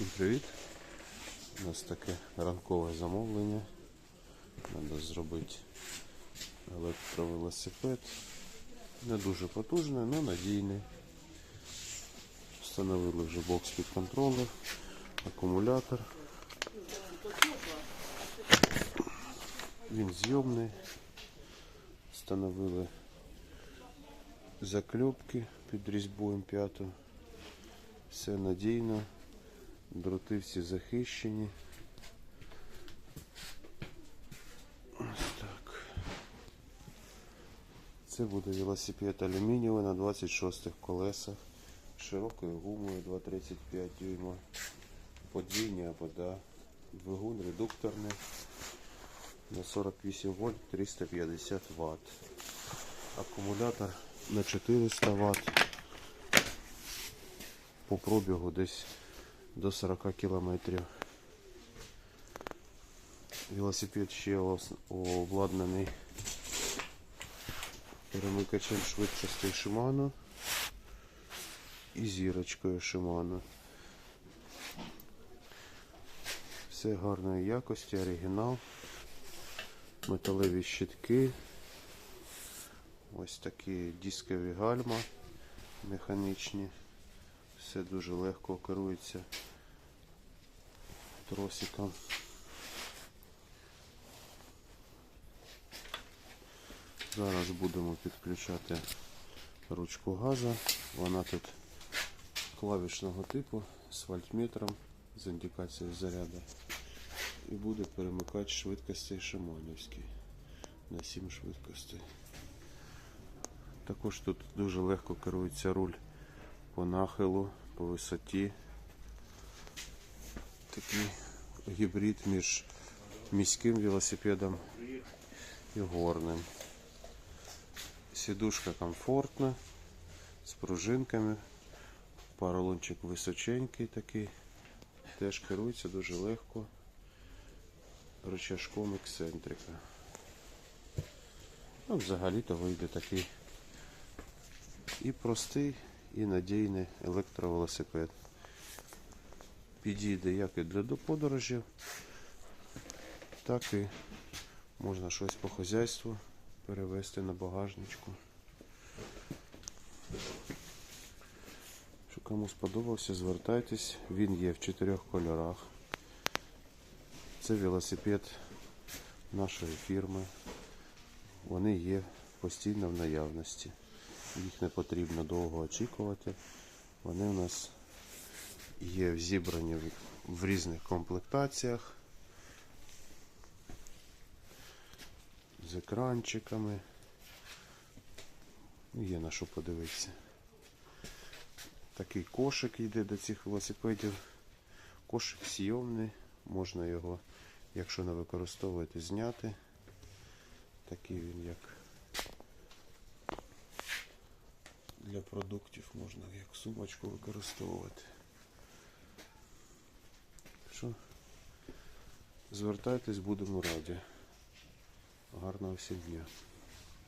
Всім привіт! У нас таке ранкове замовлення. Треба зробити електровелосипед. Не дуже потужний, але надійний. Встановили вже бокс під контролем, акумулятор. Він зйомний. Встановили закльопки під різьбу М5. Все надійно. Дроти всі захищені. Ось так. Це буде велосипед алюмінієвий на 26 колесах. Широкою гумою 2,35 дюйма. Подвійні обода. Двигун редукторний. На 48 вольт 350 Вт. Акумулятор на 400 Вт. По пробігу десь до 40 кілометрів. Велосипед ще обладнаний перемикачем швидкостей Shimano і зірочкою Shimano. Все гарної якості, оригінал, металеві щитки, ось такі дискові гальма механічні. Все дуже легко керується тросиком. Зараз будемо підключати ручку газа. Вона тут клавішного типу з вольтметром з індикацією заряду. І буде перемикати швидкості шиманівські на 7 швидкостей. Також тут дуже легко керується руль по нахилу, по висоті. Такий гібрид між міським велосипедом і горним. Сідушка комфортна, з пружинками, поролончик височенький такий, теж керується дуже легко рычажком ексцентрика. Ну, взагалі-то вийде такий і простий, і надійний електровелосипед. Підійде як і для подорожі, так і можна щось по хазяйству перевезти на багажничку. Що кому сподобався, звертайтесь, він є в чотирьох кольорах. Це велосипед нашої фірми. Вони є постійно в наявності. Їх не потрібно довго очікувати. Вони у нас є зібрані в- різних комплектаціях. З екранчиками. Ну, Є на що подивитися. Такий кошик йде до цих велосипедів. Кошик зйомний, можна його, якщо не використовувати, зняти. Такий він як для продуктів можна як сумочку використовувати. Що? Звертайтесь, будемо раді. Гарного всім дня.